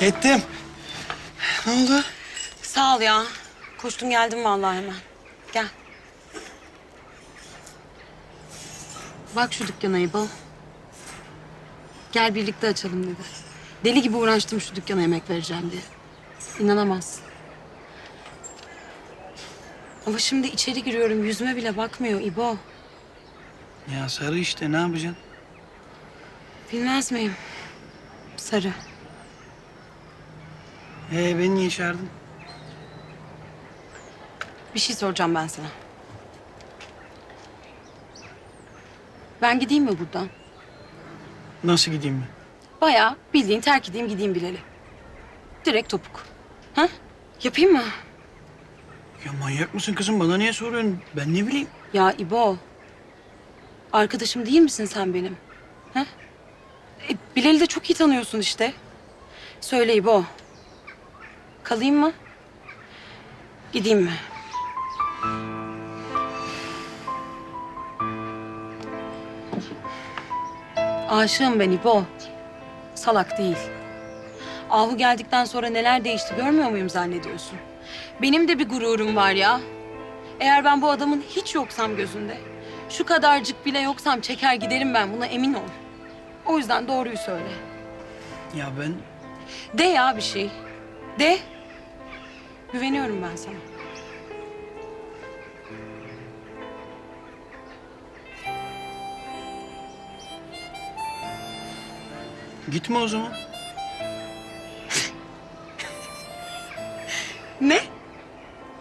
Ettim. Ne oldu? Sağ ol ya. Koştum geldim vallahi hemen. Gel. Bak şu dükkana İbo. Gel birlikte açalım dedi. Deli gibi uğraştım şu dükkana yemek vereceğim diye. İnanamazsın. Ama şimdi içeri giriyorum yüzüme bile bakmıyor İbo. Ya sarı işte ne yapacaksın? Bilmez miyim? Sarı. Ee beni niye çağırdın? Bir şey soracağım ben sana. Ben gideyim mi buradan? Nasıl gideyim ben? Bayağı bildiğin terk edeyim gideyim bileli. Direkt topuk. Ha? Yapayım mı? Ya manyak mısın kızım? Bana niye soruyorsun? Ben ne bileyim? Ya İbo. Arkadaşım değil misin sen benim? Ha? E, Bilal'i de çok iyi tanıyorsun işte. Söyle İbo. Kalayım mı? Gideyim mi? Aşığım ben İbo. Salak değil. Ahu geldikten sonra neler değişti görmüyor muyum zannediyorsun? Benim de bir gururum var ya. Eğer ben bu adamın hiç yoksam gözünde, şu kadarcık bile yoksam çeker giderim ben buna emin ol. O yüzden doğruyu söyle. Ya ben... De ya bir şey. De. Güveniyorum ben sana. Gitme o zaman. Ne?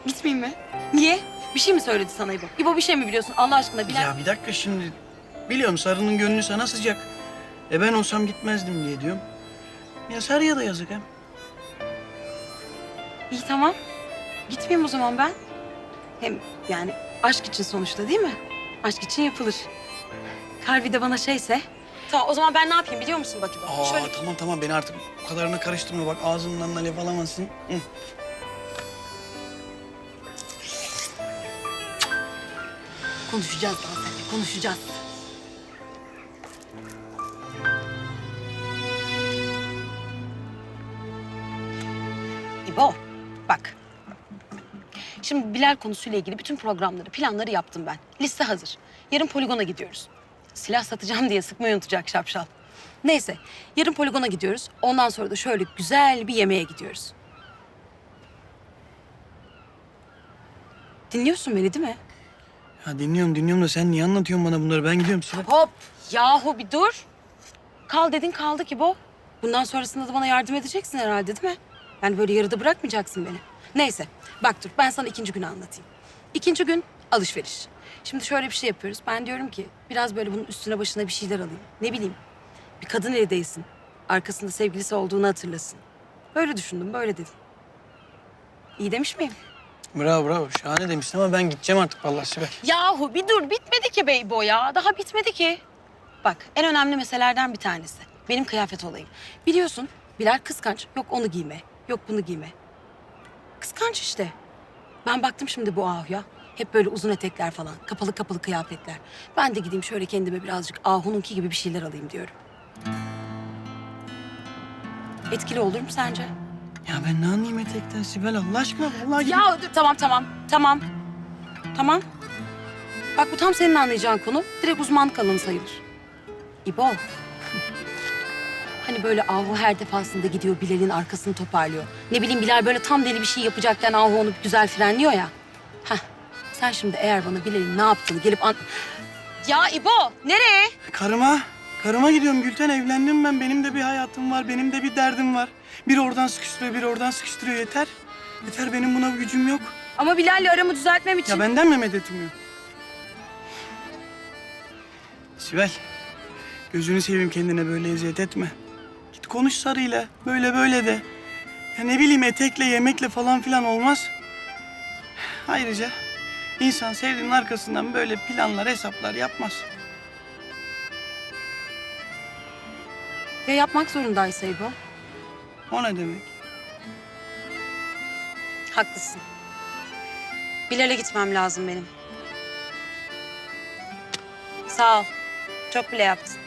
Gitmeyeyim mi? Niye? Bir şey mi söyledi sana İbo? İbo bir şey mi biliyorsun Allah aşkına? Bilal... Ya bir dakika şimdi. Biliyorum Sarı'nın gönlü sana sıcak. E ben olsam gitmezdim diye diyorum. Ya Sarı'ya da yazık hem. İyi tamam. Gitmeyeyim o zaman ben. Hem yani aşk için sonuçta değil mi? Aşk için yapılır. Kalbi de bana şeyse. Tamam o zaman ben ne yapayım biliyor musun bak İbo? Aa Şöyle tamam tamam beni artık bu kadarına karıştırma. Bak ağzından da laf alamazsın. Hı. konuşacağız daha seninle konuşacağız. İbo bak. Şimdi Bilal konusuyla ilgili bütün programları, planları yaptım ben. Liste hazır. Yarın poligona gidiyoruz. Silah satacağım diye sıkmayı unutacak şapşal. Neyse, yarın poligona gidiyoruz. Ondan sonra da şöyle güzel bir yemeğe gidiyoruz. Dinliyorsun beni değil mi? Ya dinliyorum dinliyorum da sen niye anlatıyorsun bana bunları? Ben gidiyorum Sibel. Hop! Yahu bir dur. Kal dedin kaldı ki bu. Bundan sonrasında da bana yardım edeceksin herhalde değil mi? Yani böyle yarıda bırakmayacaksın beni. Neyse bak dur ben sana ikinci günü anlatayım. İkinci gün alışveriş. Şimdi şöyle bir şey yapıyoruz. Ben diyorum ki biraz böyle bunun üstüne başına bir şeyler alayım. Ne bileyim bir kadın eli değsin. Arkasında sevgilisi olduğunu hatırlasın. Böyle düşündüm böyle dedim. İyi demiş miyim? Bravo bravo. Şahane demiştin ama ben gideceğim artık vallahi Sibel. Yahu bir dur bitmedi ki Beybo ya. Daha bitmedi ki. Bak en önemli meselelerden bir tanesi. Benim kıyafet olayım. Biliyorsun Bilal kıskanç. Yok onu giyme. Yok bunu giyme. Kıskanç işte. Ben baktım şimdi bu Ahu'ya. Hep böyle uzun etekler falan. Kapalı kapalı kıyafetler. Ben de gideyim şöyle kendime birazcık Ahu'nunki gibi bir şeyler alayım diyorum. Etkili olur mu sence? Ya ben ne anlayayım etekten Sibel Allah aşkına vallahi gidip- Ya dur tamam tamam tamam. Tamam. Bak bu tam senin anlayacağın konu. Direkt uzmanlık alanı sayılır. İbo. Hani böyle Ahu her defasında gidiyor Bilal'in arkasını toparlıyor. Ne bileyim Bilal böyle tam deli bir şey yapacakken Ahu onu güzel frenliyor ya. Heh. Sen şimdi eğer bana Bilal'in ne yaptığını gelip an... Ya İbo nereye? Karıma, karıma gidiyorum Gülten evlendim ben. Benim de bir hayatım var, benim de bir derdim var. Bir oradan sıkıştırıyor, bir oradan sıkıştırıyor yeter. Yeter benim buna gücüm yok. Ama Bilal'le aramı düzeltmem için... Ya benden mi medetim yok? Sibel, gözünü seveyim kendine böyle eziyet etme. Konuş Sarı'yla, böyle böyle de. Ya ne bileyim etekle, yemekle falan filan olmaz. Ayrıca insan sevdiğinin arkasından böyle planlar, hesaplar yapmaz. Ya yapmak zorundaysa İbo? O ne demek? Haklısın. Bilal'e gitmem lazım benim. Sağ ol. Çok bile yaptın.